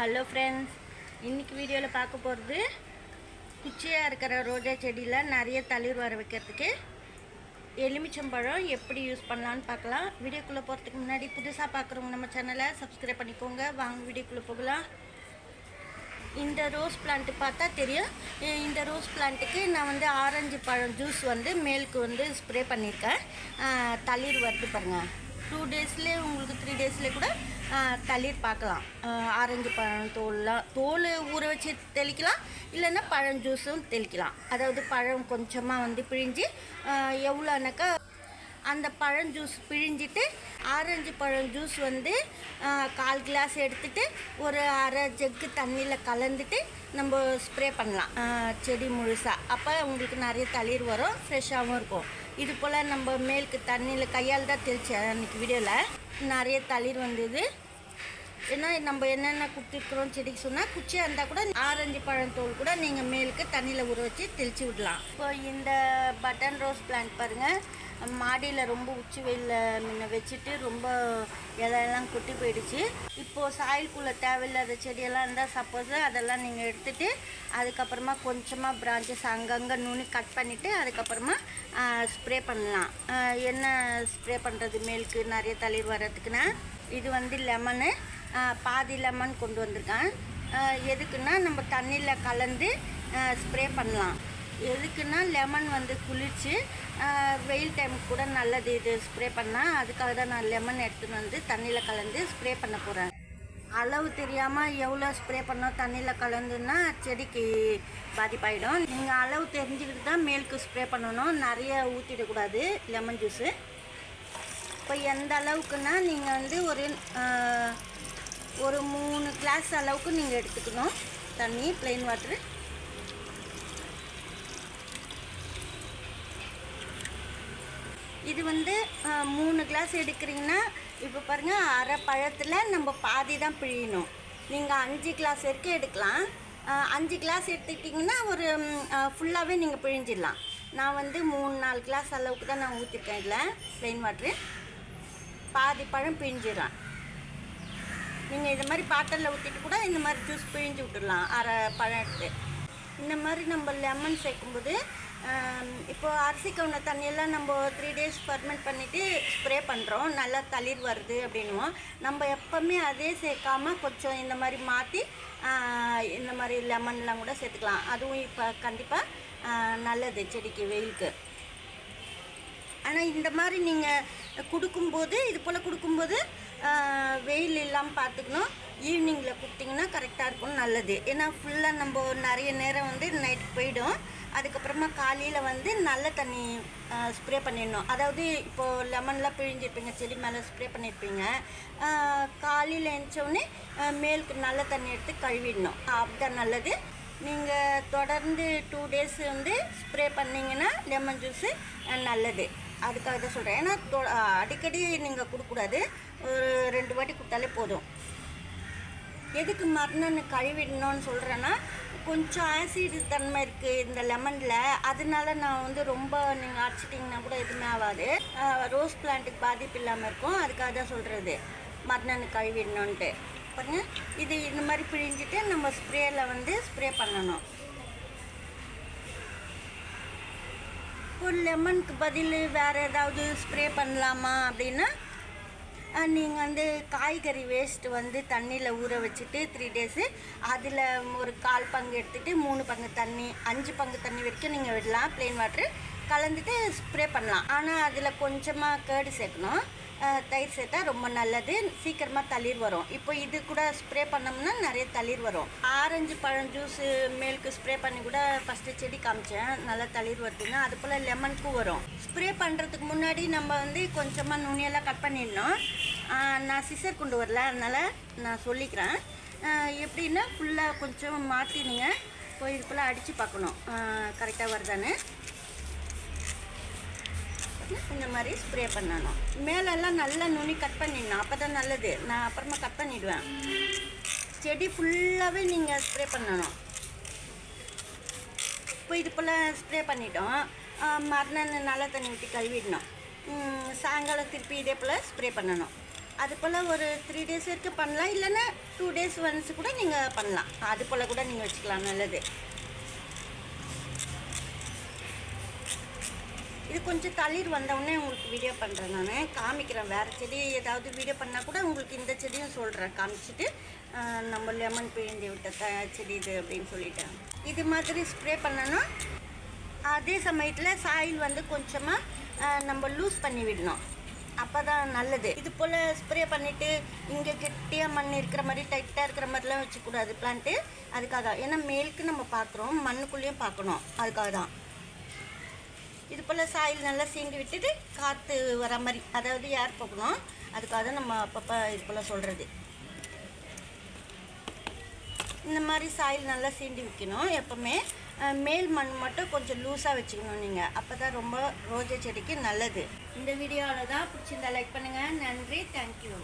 Hello friends இன்றைக்கி வீடியோவில் பார்க்க போகிறது குச்சியாக இருக்கிற ரோஜா செடியில் நிறைய தளிர் வர வைக்கிறதுக்கு எலுமிச்சம்பழம் எப்படி யூஸ் பண்ணலான்னு பார்க்கலாம். வீடியோக்குள்ளே போகிறதுக்கு முன்னாடி புதுசாக பார்க்குறவங்க நம்ம சேனலை சப்ஸ்கிரைப் பண்ணிக்கோங்க. வாங்க வீடியோக்குள்ளே போகலாம். இந்த ரோஸ் பிளான்ட்டு பார்த்தா தெரியும். இந்த ரோஸ் பிளான்ட்டுக்கு நான் வந்து ஆரஞ்சு பழம் ஜூஸ் வந்து மேலுக்கு வந்து ஸ்ப்ரே பண்ணியிருக்கேன். தளிர் வருது பாருங்கள் டூ டேஸ்லேயே உங்களுக்கு த்ரீ டேஸ்லேயே கூட தளிர் பார்க்கலாம். ஆரஞ்சு பழம் தோல்லாம் தோல் ஊற வச்சு தெளிக்கலாம் இல்லைன்னா பழம் ஜூஸும் தெளிக்கலாம். அதாவது பழம் கொஞ்சமாக வந்து பிழிஞ்சு எவ்வளோனாக்கா அந்த பழம் ஜூஸ் பிழிஞ்சிட்டு ஆரஞ்சு பழம் ஜூஸ் வந்து கால் கிளாஸ் எடுத்துட்டு ஒரு அரை ஜக்கு தண்ணியில் கலந்துட்டு நம்ம ஸ்ப்ரே பண்ணலாம். செடி முழுசாக அப்போ உங்களுக்கு நிறைய தளிர் வரும் ஃப்ரெஷ்ஷாகவும் இருக்கும். இது போல் நம்ம மேலுக்கு தண்ணியில் கையால் தான் தெளிச்சேன் அன்றைக்கி வீடியோவில் நிறைய தளிர் வந்தது. ஏன்னா நம்ம என்னென்ன கொடுத்துருக்குறோம் செடிக்கு சொன்னால் குச்சியாக இருந்தால் கூட ஆரஞ்சு பழத்தோல் கூட நீங்கள் மேலுக்கு தண்ணியில் ஊற வச்சு தெளித்து விடலாம். இப்போ இந்த பட்டன் ரோஸ் பிளான்ட் பாருங்கள் மாடியில் ரொம்ப உச்சி வெயிலில் முன்ன வச்சுட்டு ரொம்ப இலையெல்லாம் கொட்டி போயிடுச்சு. இப்போது சாயில்குள்ளே தேவையில்லாத செடியெல்லாம் இருந்தால் சப்போஸ் அதெல்லாம் நீங்கள் எடுத்துகிட்டு அதுக்கப்புறமா கொஞ்சமாக பிரான்ச்சஸ் அங்கங்கே நுனி கட் பண்ணிவிட்டு அதுக்கப்புறமா ஸ்ப்ரே பண்ணலாம். என்ன ஸ்ப்ரே பண்ணுறது மேலுக்கு நிறைய தளிர் வர்றதுக்குன்னா இது வந்து லெமனு பாதி லெமன் கொண்டு வந்திருக்கேன். எதுக்குன்னா நம்ம தண்ணியில் கலந்து ஸ்ப்ரே பண்ணலாம். எதுக்குன்னா லெமன் வந்து குளிர்ச்சி வெயில் டைமுக்கு கூட நல்லது இது ஸ்ப்ரே பண்ணால் அதுக்காக தான் நான் லெமன் எடுத்துன்னு வந்து தண்ணியில் கலந்து ஸ்ப்ரே பண்ண போகிறேன் அளவு தெரியாமல் எவ்வளோ ஸ்ப்ரே பண்ணோம் தண்ணியில் கலந்துன்னா செடிக்கு பாதிப்பாயிடும். நீங்கள் அளவு தெரிஞ்சுக்கிட்டு தான் மேலுக்கு ஸ்ப்ரே பண்ணணும். நிறைய ஊற்றிடக்கூடாது லெமன் ஜூஸு இப்போ எந்த அளவுக்குன்னா நீங்கள் வந்து ஒரு ஒரு மூணு கிளாஸ் அளவுக்கு நீங்கள் எடுத்துக்கணும் தண்ணி ப்ளெயின் வாட்ரு இது வந்து மூணு கிளாஸ் எடுக்கிறீங்கன்னா இப்போ பாருங்கள் அரை பழத்தில் நம்ம பாதி தான் பிழியணும். நீங்கள் அஞ்சு கிளாஸ் வரைக்கும் எடுக்கலாம். அஞ்சு கிளாஸ் எடுத்துக்கிட்டிங்கன்னா ஒரு ஃபுல்லாகவே நீங்கள் பிழிஞ்சிடலாம். நான் வந்து மூணு நாலு கிளாஸ் அளவுக்கு தான் நான் ஊற்றிருக்கேன் இதில் ப்ளெயின் வாட்ரு பாதி பழம் பிழிஞ்சிடலாம். நீங்கள் இது மாதிரி பாட்டலில் ஊற்றிட்டு கூட இந்த மாதிரி ஜூஸ் பிழிஞ்சு விட்டுடலாம் அரை பழம் எடுத்து. இந்த மாதிரி நம்ம லெமன் சேர்க்கும்போது இப்போது அரிசி கவுன தண்ணியெல்லாம் நம்ம த்ரீ டேஸ் ஃபர்மெண்ட் பண்ணிவிட்டு ஸ்ப்ரே பண்ணுறோம் நல்லா தளிர் வருது அப்படின்னுவோம். நம்ம எப்போவுமே அதே சேர்க்காம கொஞ்சம் இந்த மாதிரி மாற்றி இந்த மாதிரி லெமன்லாம் கூட சேர்த்துக்கலாம். அதுவும் இப்போ கண்டிப்பாக நல்லது செடிக்கு வெயிலுக்கு. ஆனால் இந்த மாதிரி நீங்கள் கொடுக்கும்போது இது போல் கொடுக்கும்போது வெயில் இல்லாமல் பார்த்துக்கணும் ஈவினிங்கில் கொடுத்தீங்கன்னா கரெக்டாக இருக்கும் நல்லது. ஏன்னா ஃபுல்லாக நம்ம நிறைய நேரம் வந்து நைட் போயிடும். அதுக்கப்புறமா காலையில் வந்து நல்ல தண்ணி ஸ்ப்ரே பண்ணிடணும். அதாவது இப்போது லெமன்லாம் பிழிஞ்சிருப்பீங்க செடி மேலே ஸ்ப்ரே பண்ணியிருப்பீங்க காலையில் எழுந்தோடனே மேலுக்கு நல்ல தண்ணி எடுத்து கழுவிடணும். அதுதான் நல்லது. நீங்கள் தொடர்ந்து டூ டேஸ் வந்து ஸ்ப்ரே பண்ணீங்கன்னா லெமன் ஜூஸு நல்லது. அதுக்காக தான் சொல்கிறேன் ஏன்னா தொ- அடிக்கடி நீங்கள் கொடுக்கக்கூடாது. ஒரு ரெண்டு வாட்டி கொடுத்தாலே போதும். எதுக்கு மறுநாள் கழுவிடணும்னு சொல்கிறேன்னா கொஞ்சம் ஆசிட் தன்மை இருக்குது இந்த லெமனில் அதனால நான் வந்து ரொம்ப நீங்கள் அடிச்சிட்டிங்கன்னா கூட எதுவுமே ஆகாது. ரோஸ் பிளான்ட்டுக்கு பாதிப்பு இல்லாமல் இருக்கும். அதுக்காக தான் சொல்கிறது மறுநாள் கழுவிடணுன்ட்டு பாருங்கள் இது இந்த மாதிரி பிழிஞ்சிட்டு நம்ம ஸ்ப்ரேயில் வந்து ஸ்ப்ரே பண்ணணும். ஒரு லெமனுக்கு பதில் வேறு ஏதாவது ஸ்ப்ரே பண்ணலாமா அப்படின்னா நீங்கள் வந்து காய்கறி வேஸ்ட் வந்து தண்ணியில் ஊற வச்சுட்டு த்ரீ டேஸு அதில் ஒரு கால் பங்கு எடுத்துகிட்டு மூணு பங்கு தண்ணி அஞ்சு பங்கு தண்ணி வரைக்கும் நீங்கள் விடலாம் ப்ளெயின் வாட்ரு கலந்துட்டு ஸ்ப்ரே பண்ணலாம். ஆனால் அதில் கொஞ்சமாக கேடு சேர்க்கணும். தயிர் சேர்த்தா ரொம்ப நல்லது. சீக்கிரமாக தளிர் வரும். இப்போ இது கூட ஸ்ப்ரே பண்ணோம்னா நிறைய தளிர் வரும். ஆரஞ்சு பழம் ஜூஸு மேலுக்கு ஸ்ப்ரே பண்ணி கூட ஃபஸ்ட்டு செடி காமிச்சேன். நல்லா தளிர் வருதுங்க அது போல் லெமனுக்கும் வரும். ஸ்ப்ரே பண்ணுறதுக்கு முன்னாடி நம்ம வந்து கொஞ்சமாக நுனியெல்லாம் கட் பண்ணிடணும். நான் சிசர் கொண்டு வரல. அதனால் நான் சொல்லிக்கிறேன். எப்படின்னா ஃபுல்லாக கொஞ்சம் மாற்றினுங்க போய் இது போல் அடித்து பார்க்கணும். கரெக்டாக வருதான்னு. இந்த மாதிரி ஸ்ப்ரே பண்ணணும். மேலெல்லாம் நல்லா நுனி கட் பண்ணிடணும். அப்போ தான் நல்லது. நான் அப்புறமா கட் பண்ணிவிடுவேன் செடி ஃபுல்லாகவே நீங்கள் ஸ்ப்ரே பண்ணணும். இப்போ இது போல் ஸ்ப்ரே பண்ணிட்டோம். மறுநாள் நல்ல தண்ணி ஊற்றி கழுவிடணும். சாயங்காலம் திருப்பி இதே போல் ஸ்ப்ரே பண்ணணும். அது போல் ஒரு த்ரீ டேஸ் வரைக்கும் பண்ணலாம். இல்லைன்னா டூ டேஸ் ஒன்ஸ் கூட நீங்கள் பண்ணலாம். அது போல் கூட நீங்கள் வச்சுக்கலாம். நல்லது. கொஞ்சம் தளிர் வந்தவுடனே உங்களுக்கு வீடியோ பண்ணுறேன் நான். காமிக்கிறேன். வேறு செடி ஏதாவது வீடியோ பண்ணால் கூட உங்களுக்கு இந்த செடியும் சொல்கிறேன் காமிச்சிட்டு நம்ம லெமன் பிழிஞ்சு விட்ட த செடி இது அப்படின்னு சொல்லிட்டேன் இது மாதிரி ஸ்ப்ரே பண்ணணும் அதே சமயத்தில் சாயில் வந்து கொஞ்சமாக நம்ம லூஸ் பண்ணி விடணும். அப்போ தான் நல்லது. இது போல் ஸ்ப்ரே பண்ணிவிட்டு இங்கே கெட்டியாக மண் இருக்கிற மாதிரி டைட்டாக இருக்கிற மாதிரிலாம் வச்சுக்கூடாது. பிளான்ட்டு அதுக்காக தான் ஏன்னா மேலுக்கு நம்ம பார்க்குறோம் மண்ணுக்குள்ளேயும் பார்க்கணும் அதுக்காக தான் இது போல் சாயில் நல்லா சீங்கி விட்டுட்டு காற்று வர மாதிரி அதாவது ஏர் போகணும்? அதுக்காக தான் நம்ம அப்பப்போ இது போல் சொல்கிறது இந்த மாதிரி சாயில் நல்லா சீண்டி வைக்கணும். எப்போவுமே மேல் மண் மட்டும் கொஞ்சம் லூஸாக வச்சுக்கணும் நீங்கள் அப்போ தான் ரொம்ப ரோஜா செடிக்கு நல்லது. இந்த வீடியோவில் தான் பிடிச்சிருந்தா லைக் பண்ணுங்கள் நன்றி. தேங்க்யூ